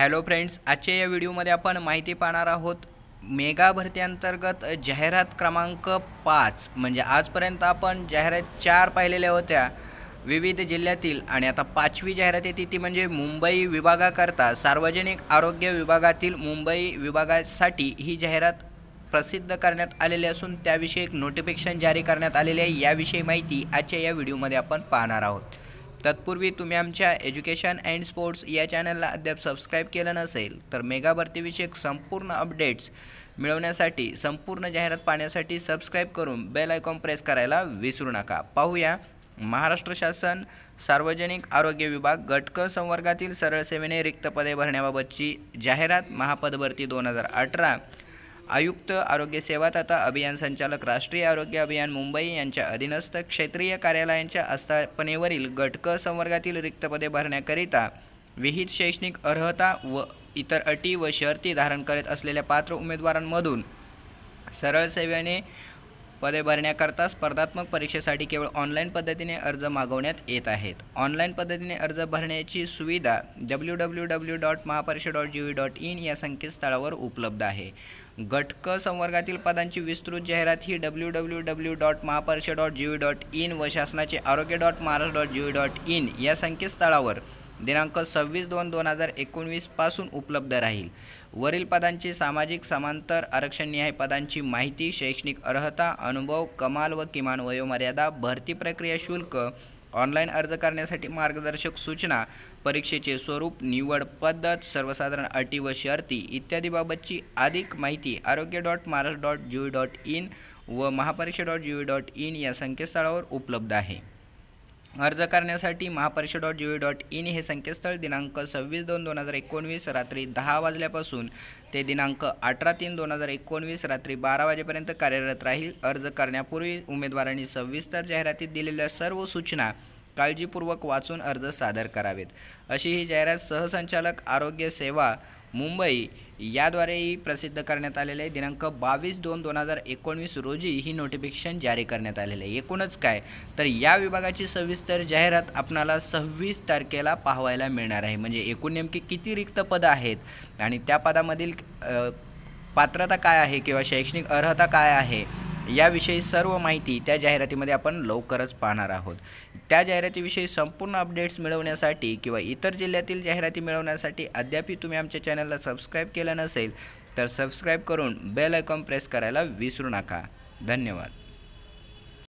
Hello friends आजच्या या व्हिडिओमध्ये आपण माहिती पाहणार आहोत मेगा भरती अंतर्गत जाहिरात क्रमांक पाच. म्हणजे आजपर्यंत आपण जाहिरात चार पाहिलेल्या होत्या विविध जिल्ह्यातील आणि आता पाचवी जाहिरात येते ती म्हणजे मुंबई विभागाकरता. सार्वजनिक आरोग्य विभागातील मुंबई विभागासाठी ही जाहिरात प्रसिद्ध करण्यात आलेली असून त्याविषयी एक नोटिफिकेशन जारी करण्यात आलेले आहे. याविषयी माहिती आजच्या या व्हिडिओमध्ये आपण पाहणार आहोत. तत्पूर्वी तुम्ही आमच्या एज्युकेशन अँड स्पोर्ट्स या चॅनलला अद्याप सबस्क्राईब केलं नसेल तर मेगा भरतीविषयक संपूर्ण अपडेट्स मिळवण्यासाठी संपूर्ण जाहिरात पाहण्यासाठी सबस्क्राईब करून बेल आयकॉन प्रेस करायला विसरू नका. पाहूया महाराष्ट्र शासन सार्वजनिक आरोग्य विभाग गटक संवर्गातील सरळ सेवेने रिक्त पदे भरण्याबाबतची जाहिरात महापद भरती दोन हजार अठरा. आयुक्त आरोग्य सेवा तथा अभियान संचालक राष्ट्रीय आरोग्य अभियान मुंबई यांच्या अधीनस्थ क्षेत्रीय कार्यालयांच्या आस्थापनेवरील गटक संवर्गातील रिक्त पदे भरण्याकरिता विहित शैक्षणिक अर्हता व इतर अटी व शर्ती धारण करीत असलेल्या पात्र उमेदवारांमधून सरळ सेवेने पदे भरण्याकरता स्पर्धात्मक परीक्षेसाठी केवळ ऑनलाईन पद्धतीने अर्ज मागवण्यात येत आहेत. ऑनलाईन पद्धतीने अर्ज भरण्याची सुविधा W W W dot Mahapariksha dot G V dot in या संकेतस्थळावर उपलब्ध आहे. गटक संवर्गातील पदांची विस्तृत जाहिरात ही W W W dot Mahapariksha dot G V dot in व शासनाचे Arogya dot Maharashtra dot G V dot in या संकेतस्थळावर दिनांक सव्वीस दोन दोन हजार एकोणवीसपासून उपलब्ध राहील. वरील पदांची सामाजिक समांतर आरक्षणनिहाय पदांची माहिती शैक्षणिक अर्हता अनुभव कमाल व किमान वयोमर्यादा भरती प्रक्रिया शुल्क ऑनलाईन अर्ज करण्यासाठी मार्गदर्शक सूचना परीक्षेचे स्वरूप निवड पद्धत सर्वसाधारण अटी व शर्ती इत्यादीबाबतची अधिक माहिती Arogya dot Maharashtra dot G dot in व Mahapariksha dot G dot in या संकेतस्थळावर उपलब्ध आहे. अर्ज करण्यासाठी Mahaparishad dot G V dot in हे संकेतस्थळ दिनांक सव्वीस दोन दोन हजार एकोणवीस रात्री दहा वाजल्यापासून ते दिनांक अठरा तीन दोन हजार एकोणवीस रात्री बारा वाजेपर्यंत कार्यरत राहील. अर्ज करण्यापूर्वी उमेदवारांनी सविस्तर जाहिरातीत दिलेल्या सर्व सूचना काळजीपूर्वक वाचून अर्ज सादर करावेत. अशी ही जाहिरात सहसंचालक आरोग्य सेवा मुंबई याद्वारेही प्रसिद्ध करण्यात आलेले आहे. दिनांक बावीस दोन दोन हजार एकोणवीस रोजी ही नोटिफिकेशन जारी करण्यात आलेलं आहे. एकूणच काय? तर या विभागाची सविस्तर जाहिरात आपणाला सव्वीस तारखेला पाहायला मिळणार आहे. म्हणजे एकूण नेमकी किती रिक्त पदं आहेत? आणि त्या पदामधील पात्रता काय आहे? किंवा शैक्षणिक अर्हता काय आहे? याविषयी सर्व माहिती त्या जाहिरातीमध्ये आपण लवकरच पाहणार आहोत. त्या जाहिरातीविषयी संपूर्ण अपडेट्स मिळवण्यासाठी किंवा इतर जिल्ह्यातील जाहिराती मिळवण्यासाठी अद्याप तुम्ही आमच्या चॅनलला सबस्क्राईब केलं नसेल तर सबस्क्राईब करून बेल आयकॉन प्रेस करायला विसरू नका. धन्यवाद.